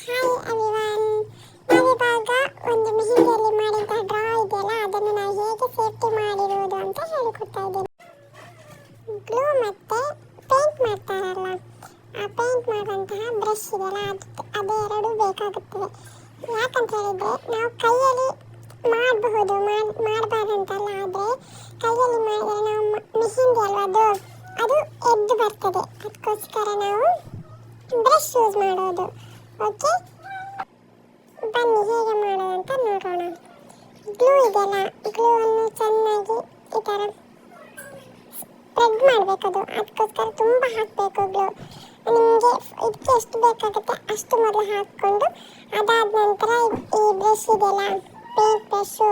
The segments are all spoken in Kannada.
ಫ್ರೆಂಡ್ಸ್ ಹಾಯ್ ಎವ್ರಿವನ್ ನಾವಿವಾಗ ಒಂದು ಮೆಹಂದಿಯಲ್ಲಿ ಮಾಡಿದ್ದ ಡ್ರಾ ಇದೆಯಲ್ಲ, ಅದನ್ನು ನಾವು ಹೇಗೆ ಸೇಫ್ಟಿ ಮಾಡಿರುವುದು ಅಂತ ಹೇಳಿಕೊಡ್ತಾ ಇದ್ದೇನೆ. ಗ್ಲೂ ಮತ್ತೆ ಪೇಂಟ್ ಮಾಡ್ತಾರಲ್ಲ, ಆ ಪೇಂಟ್ ಮಾಡುವಂತಹ ಬ್ರಷ್ ಇದೆಯಲ್ಲ, ಅದು ಅದೆರಡು ಬೇಕಾಗುತ್ತದೆ ಯಾಕಂತ ಹೇಳಿದ್ರೆ, ನಾವು ಕೈಯಲ್ಲಿ ಮಾಡಬಹುದು ಮಾಡಬಾರ್ದಂತಲ್ಲ, ಆದರೆ ಕೈಯಲ್ಲಿ ಮಾಡಿದರೆ ನಾವು ಮೆಹಂದಿ ಅಲ್ವಾ ಅದು? ಅದು ಎದ್ದು ಬರ್ತದೆ. ಅದಕ್ಕೋಸ್ಕರ ನಾವು ಬ್ರಷ್ ಯೂಸ್ ಮಾಡೋದು. ಓಕೆ? ಬನ್ನಿ, ಹೇಗೆ ಮಾಡೋದಂತ ನೋಡೋಣ. ಗ್ಲೂ ಇದೆಯಲ್ಲ ಗ್ಲೂವನ್ನು ಚೆನ್ನಾಗಿ ಈ ಥರ ಸ್ಪ್ರೆಡ್ ಮಾಡಬೇಕದು ಅದಕ್ಕೋಸ್ಕರ ತುಂಬ ಹಾಕಬೇಕು ಗ್ಲೂ ನಿಮಗೆ ಇದಕ್ಕೆ ಎಷ್ಟು ಬೇಕಾಗುತ್ತೆ ಅಷ್ಟು ಮೊದಲು ಹಾಕ್ಕೊಂಡು ಅದಾದ ನಂತರ ಈ ಬ್ರಷ್ ಇದೆಯಲ್ಲ ಪೇಂಟ್ ಬ್ರಷ್ಷು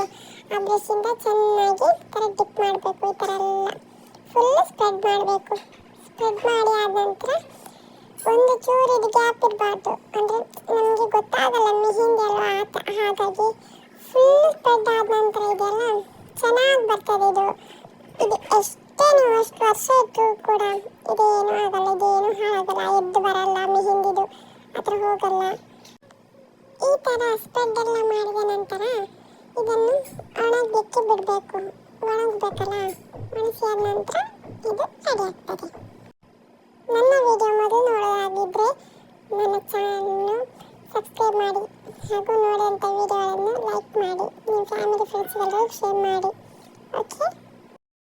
ಆ ಬ್ರಷಿಂದ ಚೆನ್ನಾಗಿ ಈ ಥರ ಡಿಪ್ ಮಾಡಬೇಕು. ಈ ಥರ ಎಲ್ಲ ಫುಲ್ ಸ್ಪ್ರೆಡ್ ಮಾಡಬೇಕು. ಸ್ಪ್ರೆಡ್ ಮಾಡಿ ಆದ ನಂತರ ಒಂದು ಚೂರು ಇದು ಗ್ಯಾಪ್ ಇರಬಾರ್ದು ಅಂದರೆ ನಮಗೆ ಗೊತ್ತಾಗಲ್ಲ ಮೆಹಿಂದಿ ಅಲ್ವಾ ಆತ. ಹಾಗಾಗಿ ಫುಲ್ ಸ್ಪ್ರೆಡ್ ಆದ ನಂತರ ಇದೆಲ್ಲ ಚೆನ್ನಾಗಿ ಬರ್ತದೆ ಇದು. ಇದು ಎಷ್ಟೇ ನೀವು ಅಷ್ಟು ವರ್ಷ ಇಟ್ಟರು ಕೂಡ ಇದೇನು ಆಗಲ್ಲ, ಇದೇನು ಹಾಳಾಗಲ್ಲ. ಎದ್ದು ಬರಲ್ಲ ಮೆಹಿಂದಿದು. ಆ ಥರ ಹೋಗಲ್ಲ. ಈ ಥರ ಸ್ಪ್ರೆಡ್ ಎಲ್ಲ ಮಾಡಿದ ನಂತರ ಇದನ್ನು ಒಣಗಲಿಕ್ಕೆ ಬಿಡಬೇಕು. ಒಣಗಬೇಕಲ್ಲ? ಒಣಗಿಸಿ ಆದ ನಂತರ ಇದು ರೆಡಿ ಆಗ್ತದೆ. ಚಾನಲ್ನು ಸಬ್ಸ್ಕ್ರೈಬ್ ಮಾಡಿ ಹಾಗೂ ನೋಡಿದಂಥ ವಿಡಿಯೋಗಳನ್ನು ಲೈಕ್ ಮಾಡಿ. ನಿಮ್ಮ ಫ್ಯಾಮಿಲಿ ಫ್ರೆಂಡ್ಸ್ಗೆಲ್ಲರಿಗೂ ಶೇರ್ ಮಾಡಿ. ಓಕೆ